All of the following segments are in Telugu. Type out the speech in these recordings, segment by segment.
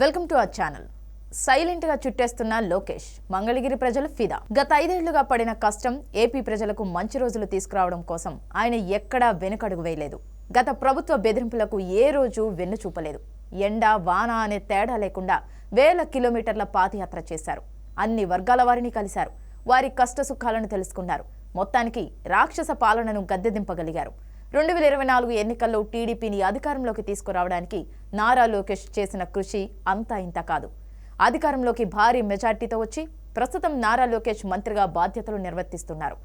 Welcome to our channel. సైలెంట్గా చుట్టేస్తున్న లోకేష్ మంగళగిరి ప్రజలు ఫిదా. గత ఐదేళ్ళుగా పడిన కష్టం ఏపీ ప్రజలకు మంచి రోజులు తీసుకురావడం కోసం ఆయన ఎక్కడా వెనుకడుగు వేయలేదు. గత ప్రభుత్వ బెదిరింపులకు ఏ రోజు వెన్ను చూపలేదు. ఎండ వాన అనే తేడా లేకుండా వేల కిలోమీటర్ల పాదయాత్ర చేశారు. అన్ని వర్గాల వారిని కలిశారు. వారి కష్ట సుఖాలను తెలుసుకున్నారు. మొత్తానికి రాక్షస పాలనను గద్దెదింపగలిగారు. రెండు వేల ఇరవై నాలుగు ఎన్నికల్లో టీడీపీని అధికారంలోకి తీసుకురావడానికి నారా లోకేష్ చేసిన కృషి అంతా ఇంత కాదు. అధికారంలోకి భారీ మెజార్టీతో వచ్చి ప్రస్తుతం నారా లోకేష్ మంత్రిగా బాధ్యతలు నిర్వర్తిస్తున్నారు.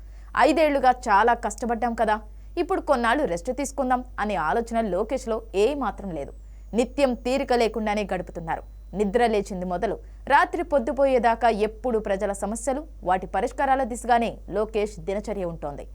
ఐదేళ్ళుగా చాలా కష్టపడ్డాం కదా. ఇప్పుడు కొన్నాళ్ళు రెస్ట్ తీసుకుందాం అనే ఆలోచన లోకేష్లో ఏ మాత్రం లేదు. నిత్యం తీరిక లేకుండానే గడుపుతున్నారు. నిద్ర లేచింది మొదలు. రాత్రి పొద్దుపోయేదాకా ఎప్పుడు ప్రజల సమస్యలు వాటి పరిష్కారాల దిశగానే లోకేష్ దినచర్య ఉంటోంది.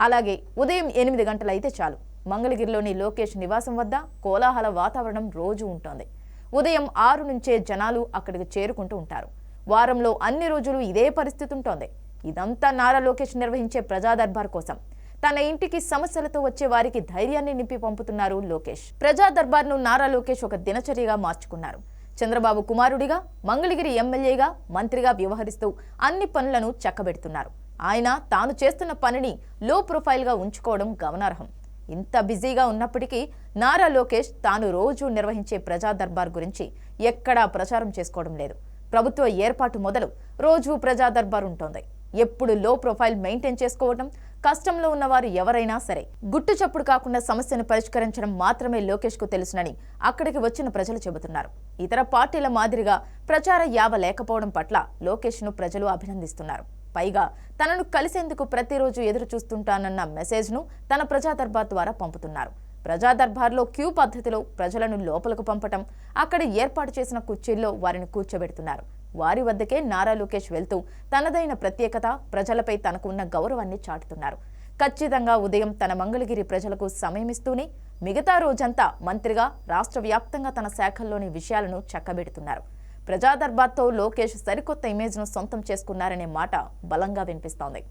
అలాగే ఉదయం ఎనిమిది గంటలైతే చాలు. మంగళగిరిలోని లోకేష్ నివాసం వద్ద కోలాహల వాతావరణం రోజు ఉంటుంది. ఉదయం ఆరు నుంచే జనాలు అక్కడికి చేరుకుంటూ ఉంటారు. వారంలో అన్ని రోజులు ఇదే పరిస్థితి ఉంటోంది. ఇదంతా నారా లోకేష్ నిర్వహించే ప్రజా దర్బార్ కోసం. తన ఇంటికి సమస్యలతో వచ్చే వారికి ధైర్యాన్ని నింపి పంపుతున్నారు లోకేష్. ప్రజా దర్బార్ను నారా లోకేష్ ఒక దినచర్యగా మార్చుకున్నారు. చంద్రబాబు కుమారుడిగా మంగళగిరి ఎమ్మెల్యేగా మంత్రిగా వ్యవహరిస్తూ అన్ని పనులను చక్కబెడుతున్నారు. ఆయన తాను చేస్తున్న పనిని లో ప్రొఫైల్గా ఉంచుకోవడం గమనార్హం. ఇంత బిజీగా ఉన్నప్పటికీ నారా లోకేష్ తాను రోజు నిర్వహించే ప్రజా దర్బార్ గురించి ఎక్కడా ప్రచారం చేసుకోవడం లేదు. ప్రభుత్వ ఏర్పాటు మొదలు రోజు ప్రజా దర్బార్ ఉంటోంది. ఎప్పుడు లో ప్రొఫైల్ మెయింటైన్ చేసుకోవడం కష్టంలో ఉన్నవారు ఎవరైనా సరే గుట్టు చప్పుడు కాకుండా సమస్యను పరిష్కరించడం మాత్రమే లోకేష్కు తెలుసునని అక్కడికి వచ్చిన ప్రజలు చెబుతున్నారు. ఇతర పార్టీల మాదిరిగా ప్రచార యావ లేకపోవడం పట్ల లోకేష్ను ప్రజలు అభినందిస్తున్నారు. పైగా తనను కలిసేందుకు ప్రతిరోజు ఎదురు చూస్తుంటానన్న మెసేజ్ను తన ప్రజా దర్బార్ ద్వారా పంపుతున్నారు. ప్రజా దర్బార్లో క్యూ పద్ధతిలో ప్రజలను లోపలకు పంపటం అక్కడ ఏర్పాటు చేసిన కుర్చీల్లో వారిని కూర్చోబెడుతున్నారు. వారి వద్దకే నారా లోకేష్ వెళ్తూ తనదైన ప్రత్యేకత ప్రజలపై తనకున్న గౌరవాన్ని చాటుతున్నారు. ఖచ్చితంగా ఉదయం తన మంగళగిరి ప్రజలకు సమయమిస్తూనే మిగతా రోజంతా మంత్రిగా రాష్ట్ర వ్యాప్తంగా తన శాఖల్లోని విషయాలను చక్కబెడుతున్నారు. ప్రజాదర్బార్తో లోకేష్ సరికొత్త ఇమేజ్ను సొంతం చేసుకున్నారనే మాట బలంగా వినిపిస్తోంది.